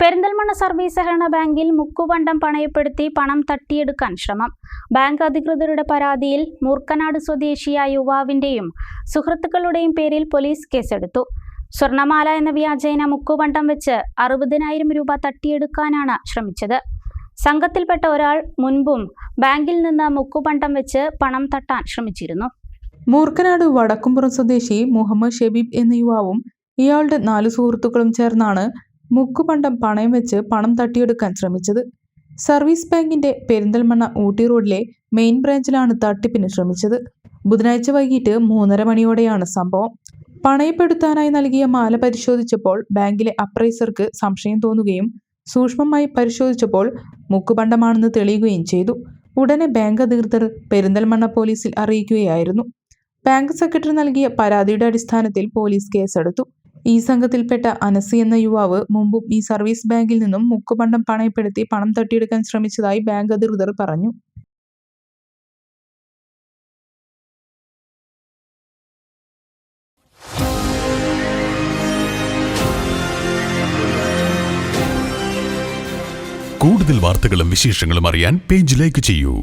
Perinthalmanna service സഹകരണ ബാങ്കിൽ മുക്കുപണ്ടം പണയപ്പെടുത്തി പണം തട്ടിയെടുക്കാൻ ശ്രമം. ബാങ്ക് അധികൃതരുടെ പരാതിയിൽ മൂർക്കനാട് സ്വദേശിയായ യുവാവിന്റെയും സുഹൃത്തുക്കളുടെയും പേരിൽ പോലീസ് കേസെടുത്തു. സ്വർണമാല എന്ന വ്യാജേന മുക്കുപണ്ടം വെച്ച് അറുപതിനായിരം രൂപ തട്ടിയെടുക്കാനാണ് ശ്രമിച്ചത്. സംഘത്തിൽപ്പെട്ട ഒരാൾ മുൻപും ബാങ്കിൽ നിന്ന് മുക്കുപണ്ടം വെച്ച് പണം തട്ടാൻ ശ്രമിച്ചിരുന്നു. മൂർക്കനാട് വടക്കുംപുറം സ്വദേശി മുഹമ്മദ് ഷെബീബ് എന്ന യുവാവും ഇയാളുടെ നാല് സുഹൃത്തുക്കളും ചേർന്നാണ് മുക്കുപണ്ടം പണയം വെച്ച് പണം തട്ടിയെടുക്കാൻ ശ്രമിച്ചത്. സർവീസ് ബാങ്കിന്റെ പെരിന്തൽമണ്ണ ഊട്ടി റോഡിലെ മെയിൻ ബ്രാഞ്ചിലാണ് തട്ടിപ്പിന് ശ്രമിച്ചത്. ബുധനാഴ്ച വൈകിട്ട് മൂന്നര മണിയോടെയാണ് സംഭവം. പണയപ്പെടുത്താനായി നൽകിയ മാല പരിശോധിച്ചപ്പോൾ ബാങ്കിലെ അപ്രൈസർക്ക് സംശയം തോന്നുകയും സൂക്ഷ്മമായി പരിശോധിച്ചപ്പോൾ മുക്കുപണ്ടമാണെന്ന് തെളിയുകയും ചെയ്തു. ഉടനെ ബാങ്ക് അധികൃതർ പെരിന്തൽമണ്ണ പോലീസിൽ അറിയിക്കുകയായിരുന്നു. ബാങ്ക് സെക്രട്ടറി നൽകിയ പരാതിയുടെ അടിസ്ഥാനത്തിൽ പോലീസ് കേസെടുത്തു. ഈ സംഘത്തിൽപ്പെട്ട അനസി എന്ന യുവാവ് മുമ്പും ഈ സർവീസ് ബാങ്കിൽ നിന്നും മുക്കുപണ്ടം പണയപ്പെടുത്തി പണം തട്ടിയെടുക്കാൻ ശ്രമിച്ചതായി ബാങ്ക് അധികൃതർ പറഞ്ഞു. കൂടുതൽ വാർത്തകളും വിശേഷങ്ങളും അറിയാൻ പേജ് ലൈക്ക് ചെയ്യൂ.